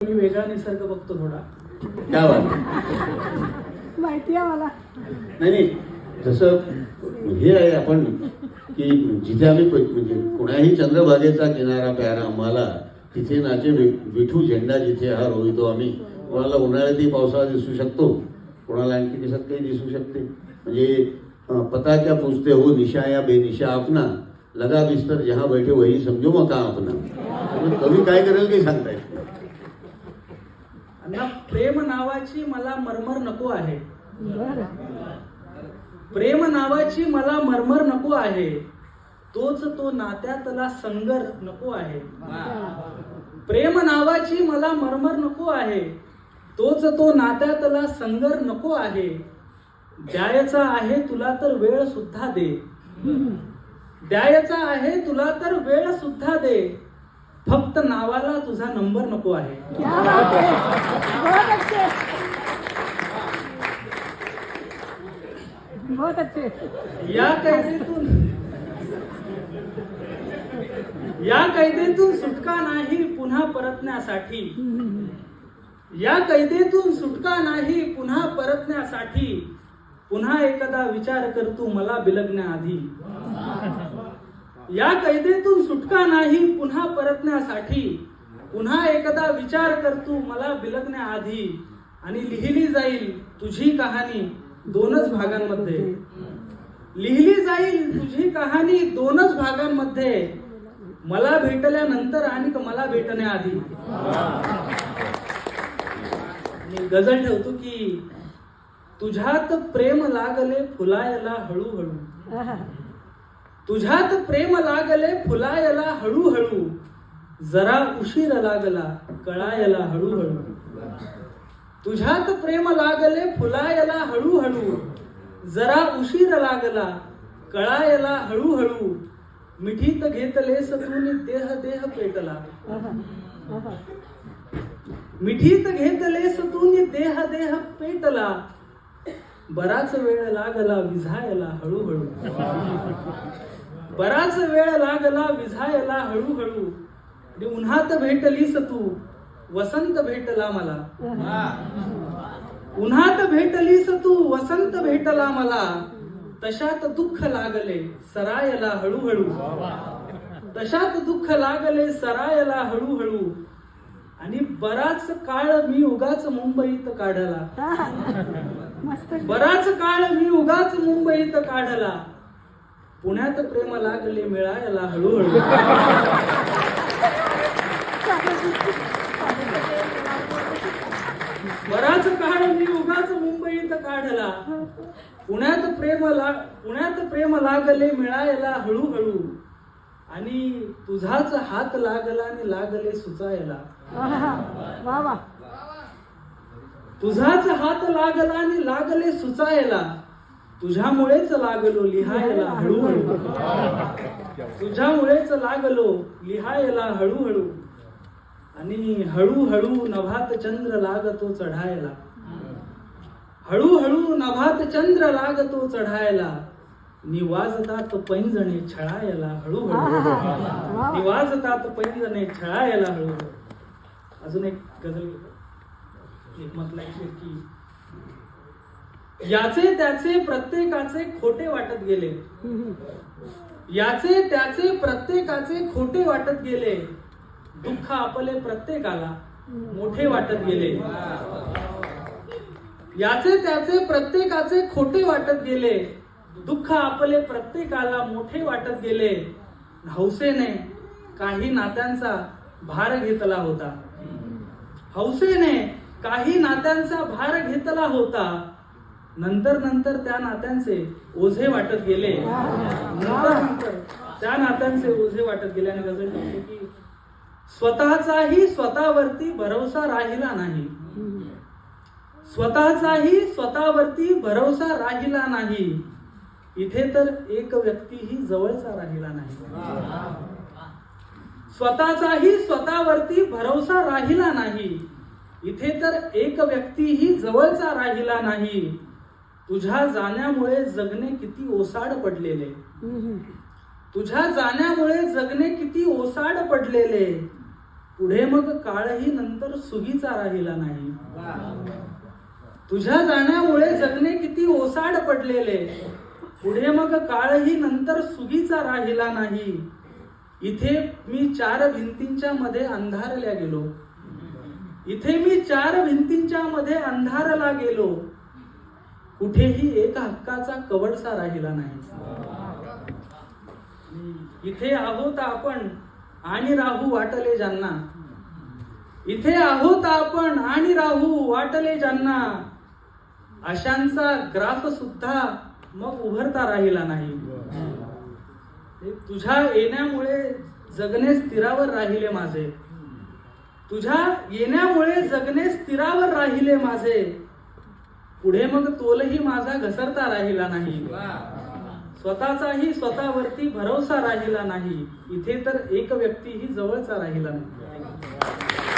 मी वेगळा निसर्ग बघतो थोडा. काय वाटत माहिती आहे मला. नाही नाही. जसं हे आहे आपण की जिथे आम्ही प- म्हणजे कुणाही चंद्रभागेचा किनारा प्यारा आम्हाला तिथे नाचे वि- विठू झेंडा जिथे हा रोवितो आम्ही कोणाला उन्हाळ्यातही पावसाळा दिसू शकतो? कोणाला आणखी दिसत काही दिसू शकते? म्हणजे अं, पता क्या पूछते हो निशा या बेनिशा अपना लगा बिस्तर जहां बैठे वही समजो मग का अपना त्यामुळे कवी काय करेल काही सांगता येत नाही. अण्णा प्रेम नावाची मला मरमर नको आहे. प्रेम नावाची मला मरमर नको आहे. तोच तो नात्यातला संगर नको आहे. प्रेम नावाची मला मरमर नको आहे. तोच तो नात्यातला संगर नको आहे. द्यायचा आहे तुला तर वेळ सुद्धा दे. द्यायचा आहे तुला तर वेळ सुद्धा दे. फक्त नावाला तुझा नंबर नको आहे. या कैदेतून या कैदेतून सुटका नाही पुन्हा परतण्यासाठी. या कैदेतून सुटका नाही पुन्हा परतण्यासाठी. पुन्हा एकदा विचार कर तू मला बिलगण्याआधी. या कैदेतून सुटका नाही पुन्हा परतण्यासाठी. पुन्हा एकदा विचार कर तू मला बिलगण्याआधी. आणि लिहिली जाईल तुझी कहाणी दोनच भागांमध्ये. लिहिली जाईल तुझी कहाणी दोनच भागांमध्ये. मला भेटल्यानंतर आणि मला भेटण्याआधी. आणि गजल ठेवतो की तुझ्यात प्रेम लागले फुलायला हळूहळू. तुझ्यात प्रेम लागले फुलायला हळूहळू. जरा उशीर लागला कळायला हळूहळू. तुझ्यात प्रेम लागले फुलायला हळूहळू. जरा उशीर लागला कळायला हळूहळू. मिठीत घेतले सतून देह देह पेटला. मिठीत घेतले सतून देह देह पेटला. बराच वेळ लागला विझायला हळूहळू. बराच वेळ लागला विझायला हळूहळू. आणि उन्हात भेटलीस तू वसंत भेटला मला. उन्हात भेटलीस तू वसंत भेटला मला. तशात दुःख लागले सरायला हळूहळू. तशात दुःख लागले सरायला हळूहळू. आणि बराच काळ मी उगाच मुंबईत काढला. बराच काळ मी उगाच मुंबईत काढला. पुण्यात प्रेम लागले मिळायला हळूहळू. बराच काळ मी उगाच मुंबईत काढला. पुण्यात प्रेम ला पुण्यात प्रेम लागले मिळायला हळूहळू. आणि तुझाच हात लागला आणि लागले सुचायला. तुझाच हात लागला आणि लागले सुचायला. तुझ्यामुळेच लागलो लिहायला हळूहळू. तुझ्यामुळेच लागलो लिहायला हळूहळू. आणि हळूहळू नभात चंद्र लागतो चढायला. हळूहळू नभात चंद्र लागतो चढायला. निवाजतात पैंजणे छळायला हळूहळू. निवाजतात पैंजणे छळायला हळूहळू. अजून एक गजल एक म्हटलं की याचे त्याचे प्रत्येकाचे खोटे वाटत गेले. याचे त्याचे प्रत्येकाचे खोटे वाटत गेले. दुःख आपले प्रत्येकाला मोठे वाटत गेले. याचे त्याचे प्रत्येकाचे खोटे वाटत गेले. दुःख आपले प्रत्येकाला मोठे वाटत गेले. हौसेने काही नात्यांचा भार घेतला होता. हौसेने काही नात्यांचा भार घेतला होता. नंतर नंतर त्या नात्यांचे ओझे वाटत गेले. नंतर नंतर त्या नात्यांचे ओझे वाटत गेले आणि गजल म्हणते की स्वतःचाही स्वतःवरती भरोसा राहिला नाही. स्वतःचाही स्वतःवरती भरोसा राहिला नाही. इथे तर एक व्यक्तीही जवळचा राहिला नाही. स्वतःचाही स्वतःवरती भरोसा राहिला नाही. इथे तर एक व्यक्तीही जवळचा राहिला नाही. तुझ्या जाण्यामुळे जगणे किती ओसाड पडलेले. तुझ्या जाण्यामुळे जगणे किती ओसाड पडलेले. पुढे मग काळही नंतर सुगीचा राहिला नाही. तुझ्या जाण्यामुळे जगणे किती ओसाड पडलेले. पुढे मग काळही नंतर सुगीचा राहिला नाही. इथे मी चार भिंतींच्या मध्ये अंधारल्या गेलो. इथे मी चार भिंतींच्या मध्ये अंधारला गेलो. कुठेही एक हक्काचा कवडसा राहिला नाही. इथे आहोत आपण आणि राहू वाटले ज्यांना. इथे आहोत आपण आणि राहू वाटले ज्यांना. अशांचा ग्राफ सुद्धा मग उभरता राहिला नाही. तुझ्या येण्यामुळे जगणे स्थिरावर राहिले माझे. तुझ्या येण्यामुळे जगणे स्थिरावर राहिले माझे. पुढे मग तोलही माझा घसरता राहिला नाही. स्वतःचाही स्वतःवरती भरोसा राहिला नाही. इथे तर एक व्यक्तीही जवळचा राहिला नाही.